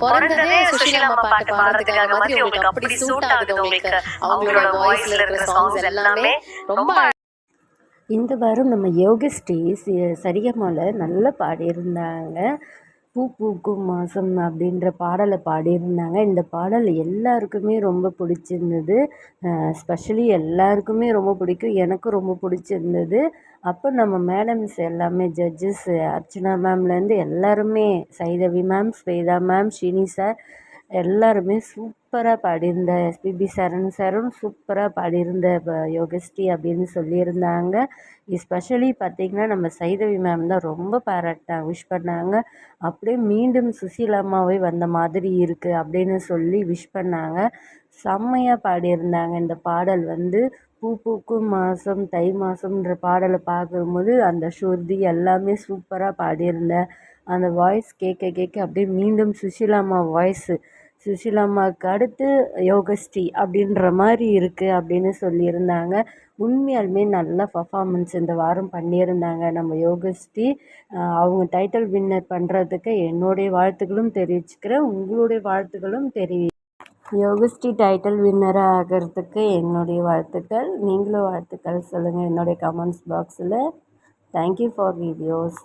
பிறந்ததே சுஷீலா அம்மா பாட்டு பாடுறதுக்காக மாதிரி உங்களுக்கு அப்படி சூட் ஆகுது உங்களுக்கு. அவங்களோட வாய்ஸ்ல இருக்கிற சாங்ஸ் எல்லாமே ரொம்ப இந்த வாரம் நம்ம யோகஸ்ரீ சி- சரிகமால நல்லா பாடியிருந்தாங்க. பூ பூக்கும் மாதம் அப்படின்ற பாடலை பாடியிருந்தாங்க. இந்த பாடல் எல்லாருக்குமே ரொம்ப பிடிச்சிருந்தது. ஸ்பெஷலி எல்லாருக்குமே ரொம்ப பிடிக்கும். எனக்கும் ரொம்ப பிடிச்சிருந்தது. அப்போ நம்ம மேடம்ஸ் எல்லாமே ஜட்ஜஸ் அர்ச்சனா மேம்லேருந்து எல்லாருமே Saidhavi ma'am Swetha ma'am Shini sir எல்லாருமே சூப்பராக பாடியிருந்த எஸ்பிபி சரண் சாரும் சூப்பராக பாடியிருந்த இப்போ யோகஸ்ரீ அப்படின்னு சொல்லியிருந்தாங்க. எஸ்பெஷலி பார்த்திங்கன்னா நம்ம சைதவி மேம் தான் ரொம்ப பாராட்டினாங்க விஷ் பண்ணாங்க. அப்படியே மீண்டும் சுசீலாம்மாவே வந்த மாதிரி இருக்குது அப்படின்னு சொல்லி விஷ் பண்ணாங்க. செம்மையாக பாடியிருந்தாங்க. இந்த பாடல் வந்து பூ பூக்கும் மாதம் தை மாதம்ன்ற பாடலை பார்க்கும்போது அந்த ஸ்ருதி எல்லாமே சூப்பராக பாடியிருந்தேன் அந்த வாய்ஸ் கேட்க கேட்க அப்படியே மீண்டும் சுஷீலாம்மா வாய்ஸு சுஷீலாம்மாவுக்கு அடுத்து யோகஸ்ரீ அப்படின்ற மாதிரி இருக்குது அப்படின்னு சொல்லியிருந்தாங்க. உண்மையாலுமே நல்ல பர்ஃபாமன்ஸ் இந்த வாரம் பண்ணியிருந்தாங்க. நம்ம யோகஸ்ரீ அவங்க டைட்டில் வின்னர் பண்ணுறதுக்கு என்னுடைய வாழ்த்துக்களும் தெரிவிச்சுக்கிறேன். உங்களுடைய வாழ்த்துக்களும் தெரிவி யோகஸ்ரீ டைட்டில் வின்னராக ஆகிறதுக்கு என்னுடைய வாழ்த்துக்கள். நீங்களும் வாழ்த்துக்கள் சொல்லுங்கள் என்னுடைய கமெண்ட்ஸ் பாக்ஸில் தேங்க்யூ ஃபார் வீடியோஸ்